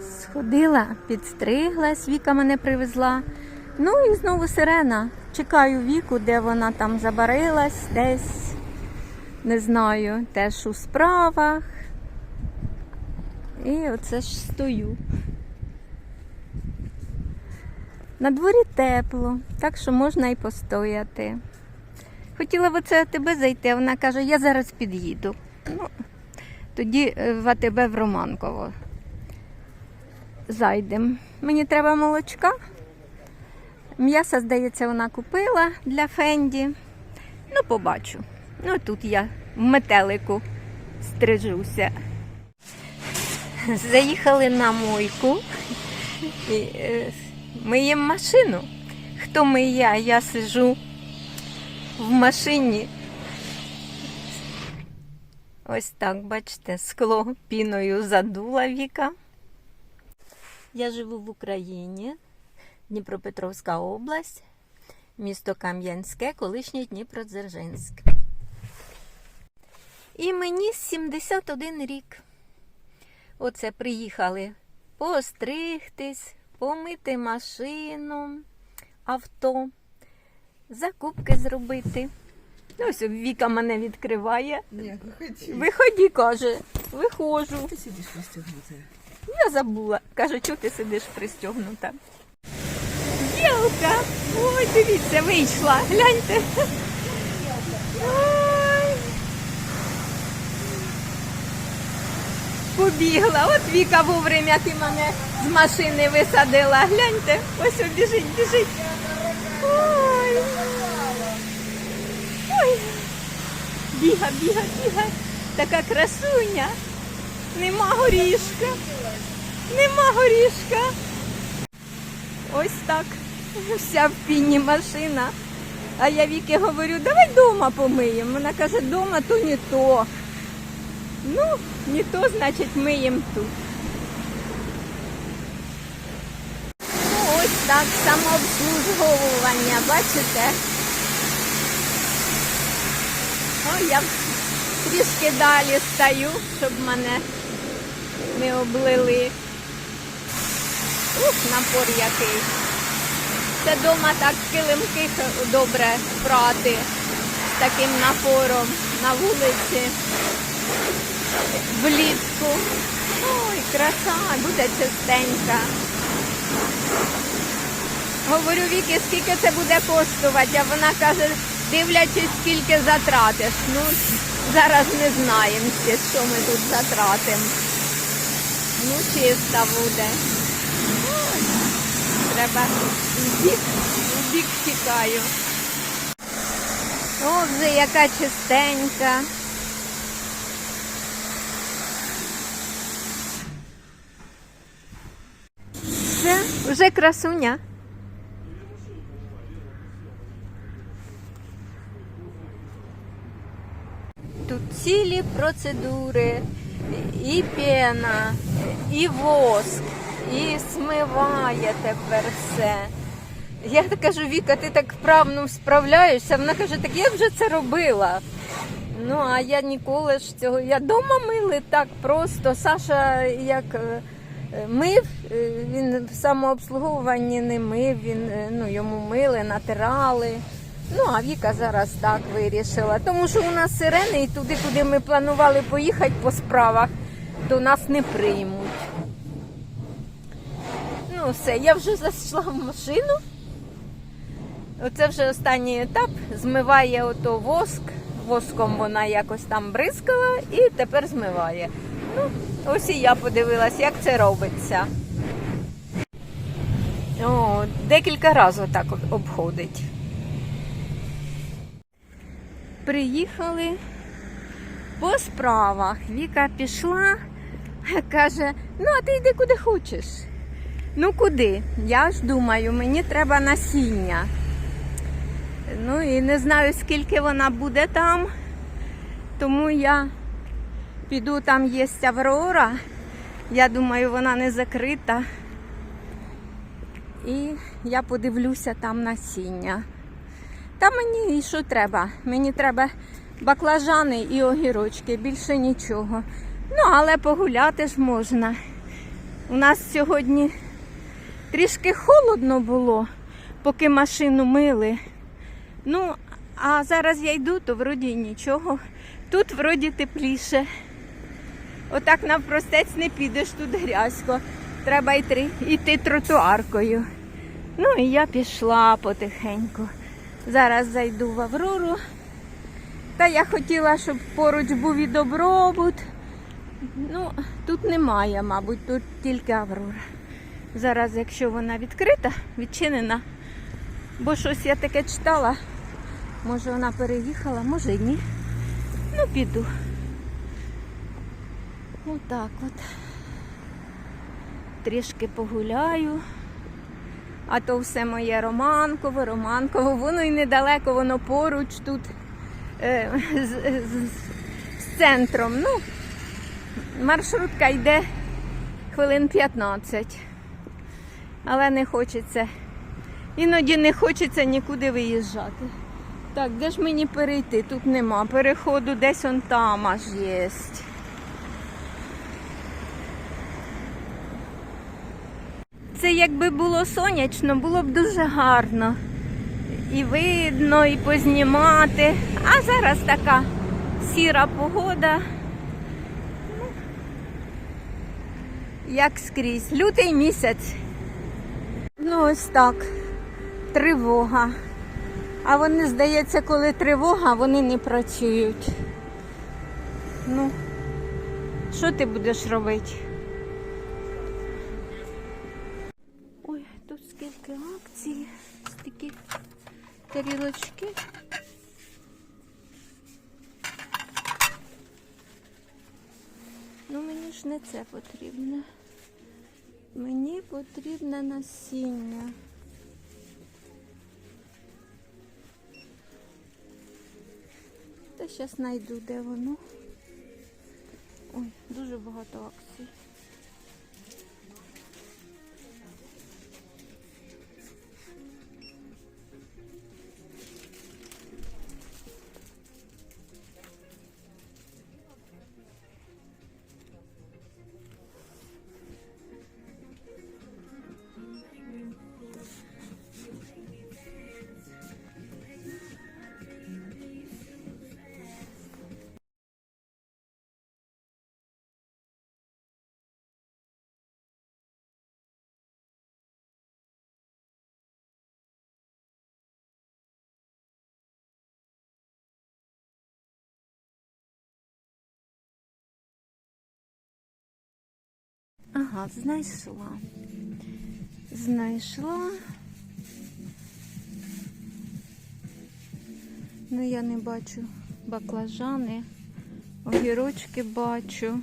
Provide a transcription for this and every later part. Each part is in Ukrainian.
Сходила, підстриглась, Віка мене привезла. Ну і знову сирена. Чекаю віку, де вона там забарилась, десь, не знаю, теж у справах. І оце ж стою. На дворі тепло, так що можна і постояти. Хотіла в оце АТБ зайти, вона каже, я зараз під'їду. Ну, тоді е, в АТБ в Романково зайдемо. Мені треба молочка. М'яса, здається, вона купила для Фенді. Ну, побачу. Ну, тут я в метелику стрижуся. Заїхали на мойку. І, е, миємо машину. Хто миє, я сижу в машині. Ось так, бачите, скло піною задула Віка. Я живу в Україні, Дніпропетровська область, місто Кам'янське, колишній Дніпродзержинськ. І мені 71 рік. Оце приїхали постригтись, помити машину, авто, закупки зробити. Ну, ось Віка мене відкриває. Ні, виходи. Виході, каже, виходжу. Ти сидиш пристегнутая. Я забула. Каже, чого ти сидиш пристягнута? Білка! Ой, дивіться, вийшла. Гляньте. Ой. Побігла. От Віка вовремя ти мене з машини висадила. Гляньте, ось біжить, біжить. Ой. Ой. Біга, біга, біга. Така красуня. Нема горішка. Нема горішка. Ось так. Вся в піні машина. А я Віки говорю, давай вдома помиємо. Вона каже, вдома то не то. Ну, не то, значить, миємо тут. Ну, ось так, самообслуговування, бачите? О, я трішки далі стою, щоб мене не облили. Ух, напор який. Це вдома так килимки добре прати з таким напором на вулиці. Влітку. Ой, краса, буде чистенька. Говорю Віки, скільки це буде коштувати, а вона каже, дивлячись, скільки затратиш. Ну, зараз не знаємо що ми тут затратимо. Ну, чиста буде. Треба в бік, в тікаю. О, вже яка чистенька. Все, вже красуня. Тут цілі процедури, і пена, і воск, і смиває тепер все. Я кажу, Віка, ти так вправно справляєшся. Вона каже, так я вже це робила. Ну, а я ніколи ж цього. Я вдома мили так просто. Саша як е, мив, е, він в самообслуговуванні не мив, він, е, ну, йому мили, натирали. Ну, а Віка зараз так вирішила. Тому що у нас сирени і туди, куди ми планували поїхати по справах, то нас не приймуть. Ну, все, я вже зайшла в машину. Оце вже останній етап. Змиває ото воск. Воском вона якось там бризкала і тепер змиває. Ну, ось і я подивилась, як це робиться. О, декілька разів так обходить. Приїхали по справах. Віка пішла, каже: ну, а ти йди куди хочеш. Ну куди? Я ж думаю, мені треба насіння. Ну і не знаю, скільки вона буде там, тому я піду, там є Аврора. Я думаю, вона не закрита. І я подивлюся там насіння. Та мені і що треба? Мені треба баклажани і огірочки, більше нічого. Ну, але погуляти ж можна. У нас сьогодні трішки холодно було, поки машину мили. Ну, а зараз я йду, то вроді нічого. Тут вроді тепліше. Отак навпростець не підеш тут грязько. Треба йти, йти тротуаркою. Ну і я пішла потихеньку. Зараз зайду в Аврору. Та я хотіла, щоб поруч був і добробут. Ну, тут немає, мабуть, тут тільки Аврора. Зараз, якщо вона відкрита, відчинена. Бо щось я таке читала. Може вона переїхала, може і ні. Ну, піду. Отак от. Трішки погуляю. А то все моє Романково, Романково, воно і недалеко, воно поруч тут е, з, з, з центром. Ну, маршрутка йде хвилин 15. Але не хочеться. Іноді не хочеться нікуди виїжджати. Так, де ж мені перейти? Тут нема. Переходу десь он там аж є. Це якби було сонячно, було б дуже гарно. І видно, і познімати. А зараз така сіра погода. Як скрізь. Лютий місяць. Ну, ось так. Тривога. А вони, здається, коли тривога, вони не працюють. Ну, що ти будеш робити? Тарілочки. Ну мені ж не це потрібно. Мені потрібне насіння. Та зараз знайду, де воно. Ой, дуже багато акцій. Ага, знайшла. Знайшла. Ну, я не бачу баклажани. Огірочки бачу.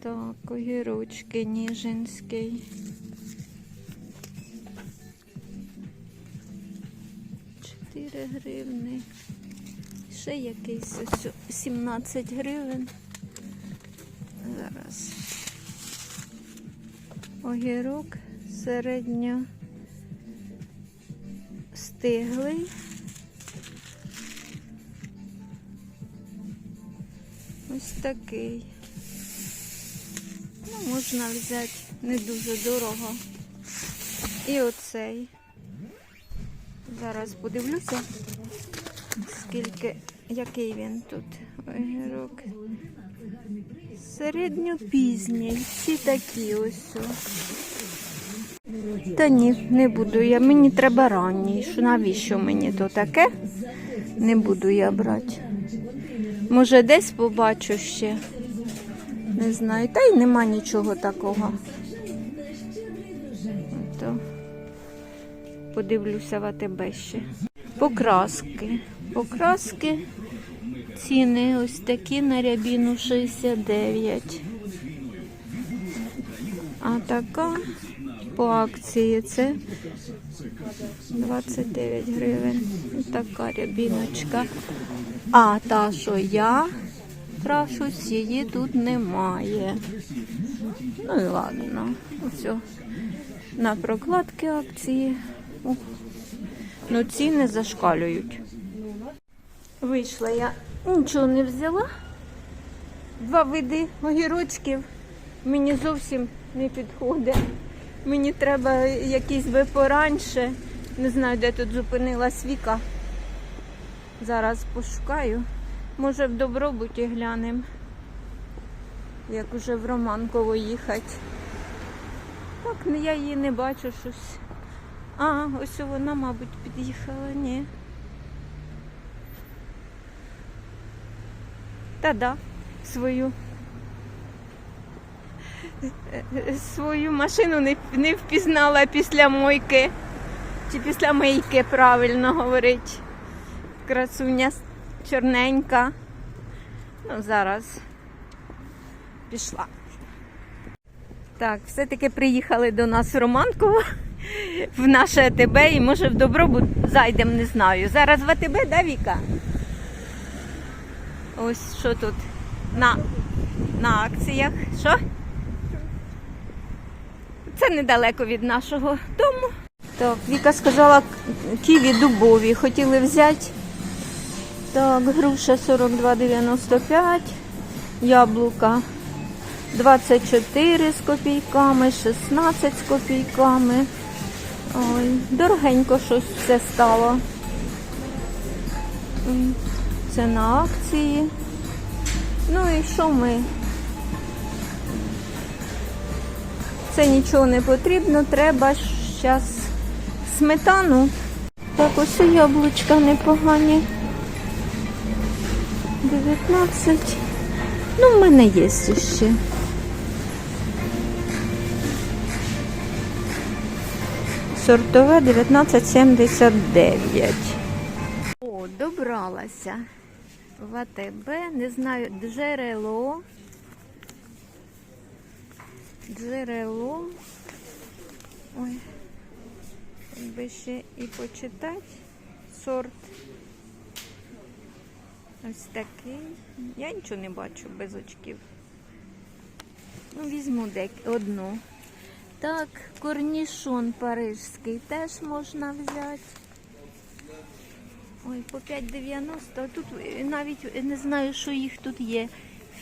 Так, огірочки Ніжинський. Чотири гривни. Ще якийсь ось 17 гривень. Зараз. Огірок середньо стиглий. Ось такий. Ну, можна взяти не дуже дорого. І оцей. Зараз подивлюся, скільки, який він тут огірок. Середньопізній, всі такі ось. Та ні, не буду я. Мені треба ранній. Що навіщо мені то таке? Не буду я брати. Може, десь побачу ще. Не знаю. Та й нема нічого такого. То подивлюся в АТБ ще. Покраски. Покраски. Ціни ось такі на рябіну 69. А така по акції це 29 гривень. Така рябіночка. А та, що я крашусь, її тут немає. Ну і ладно. Ось на прокладки акції. Ну ціни зашкалюють. Вийшла я, нічого не взяла. два види огірочків. Мені зовсім не підходить. Мені треба якісь би пораньше. Не знаю, де тут зупинилась Віка. Зараз пошукаю. Може в Добробуті глянемо. Як уже в Романково їхати. Так, я її не бачу щось. А, ось вона, мабуть, під'їхала. Ні. Та да, свою. Свою машину не, не впізнала після мойки. Чи після мийки правильно говорить. Красуня чорненька. Ну, зараз пішла. Так, все-таки приїхали до нас в Романково, в наше АТБ і може в Добробут зайдемо, не знаю. Зараз в АТБ, да, Віка? Ось що тут на, на акціях. Що? Це недалеко від нашого дому. Так, Віка сказала ківі дубові. Хотіли взяти. Так, груша 42,95, яблука 24 з копійками, 16 з копійками. Ой, дорогенько щось все стало. Це на акції. Ну і що ми? Це нічого не потрібно, треба зараз сметану. Так, ось і яблучка непогані. 19. Ну, в мене є ще. Сортове 1979. О, добралася. В АТБ, не знаю, джерело. Джерело. Ой. Якби ще і почитати. Сорт. Ось такий. Я нічого не бачу без очків. Ну, візьму дек... одну. Так, корнішон парижський теж можна взяти. Ой, по 5,90. Тут навіть не знаю, що їх тут є.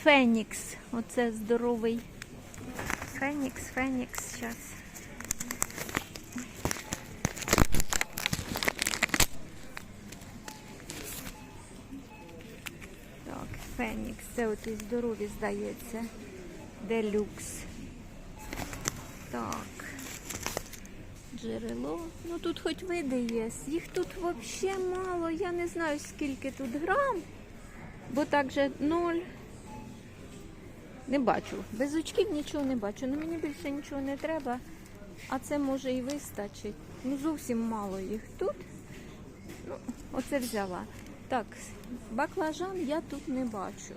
Фенікс. Оце здоровий. Фенікс, Фенікс, зараз. Так, Фенікс. Це оті здорові, здається. Делюкс. Так. Джерело. Ну тут хоч види є. Їх тут взагалі мало. Я не знаю скільки тут грам. Бо так же ноль. Не бачу. Без очків нічого не бачу. Ну мені більше нічого не треба. А це може і вистачить. Ну зовсім мало їх тут. Ну, оце взяла. Так, баклажан я тут не бачу.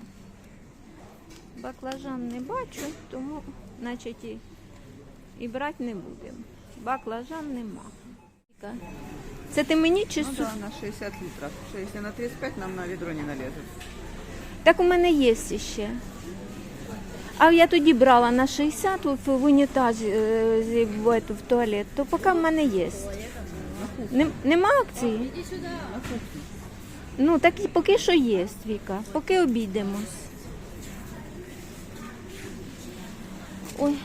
Баклажан не бачу, тому значить і, і брати не будемо. Баклажан нема. Це ти мені чи Ну да, на 60 литров. Что, если на 35, нам на ведро не налезет. Так у мене є ще. А я тоді брала на 60 от в унітазі е, зі- в, ету, в туалет, то поки в мене є. Нем- Нема акції? Ну, так і поки що є, Віка. Поки обійдемось. Ой.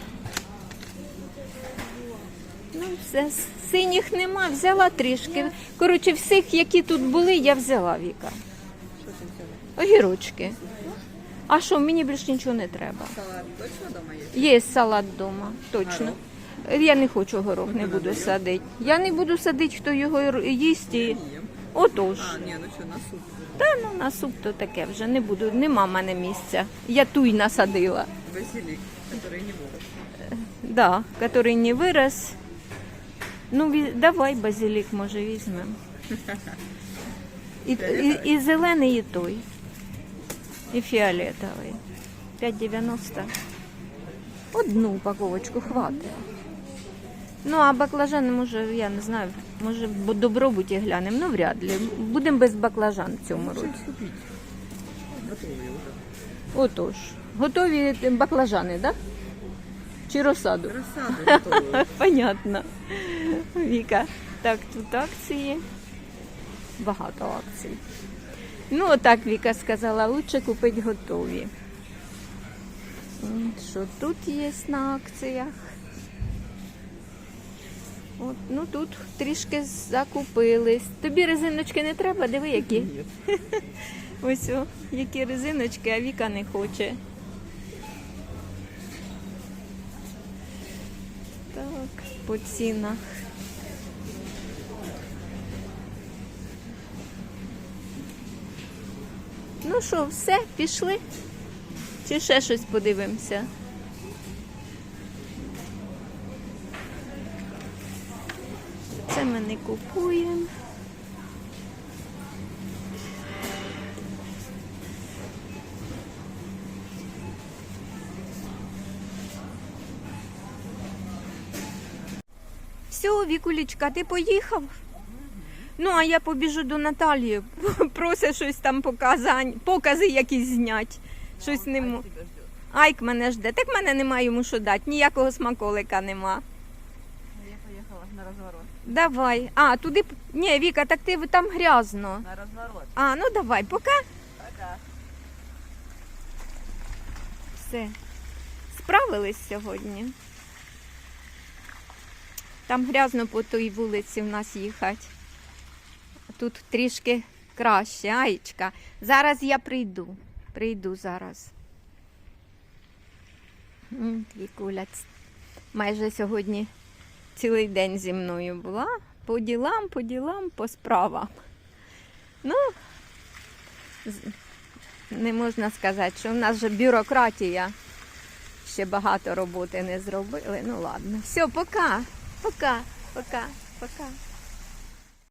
Ну, все, с- синіх нема, взяла трішки. Коротше, всіх, які тут були, я взяла, Віка. Что ты взяла? Огірочки. А що, мені більше нічого не треба. Салат точно дома есть? Є салат вдома, точно. Я не хочу горох, не буду садити. Я не буду садити, хто його р- їсть. І... Ем. Отож. А, не, ну что, на суп. Та ну на суп то таке вже не буду. Нема в мене місця. Я туй насадила. Базилик, который не вырос. Да, який не вирос. Ну, ві- давай базилік, може, візьмемо. І, і, і зелений, і той. І фіолетовий. 5,90. Одну упаковочку хватить. Ну, а баклажани, може, я не знаю, може в добробуті глянемо, ну вряд ли. Будемо без баклажан в цьому році. Купить. Готовые уже. Отож. Готові баклажани, так? Да? Чи розсаду? Рассады готовые. Понятно. Віка. Так, тут акції. Багато акцій. Ну, отак Віка сказала, лучше купити готові. що тут є на акціях. От, ну тут трішки закупились. Тобі резиночки не треба, диви які. Ось о, які резиночки, а Віка не хоче. Так, по цінах. Ну що, все, пішли? Чи ще щось подивимося? Це ми не купуємо. Все, Вікулічка, ти поїхав? Ну, а я побіжу до Наталії. Просить щось там показань, покази якісь знять. Щось не мо- Айк мене жде. Так мене немає йому що дати, ніякого смаколика нема. Ну, Я поїхала на розворот. Давай. А, туди. п- Ні, Віка, так ти в- там грязно. На розворот. А, ну давай, пока. Пока. Все. Справились сьогодні. Там грязно по той вулиці в нас їхати. Тут трішки краще, Аєчка. Зараз я прийду. Прийду зараз. М, Вікуля ц- майже сьогодні цілий день зі мною була. По ділам, по ділам, по справам. Ну, не можна сказати, що в нас же бюрократія. Ще багато роботи не зробили. Ну ладно. Все, пока. Пока, пока, пока.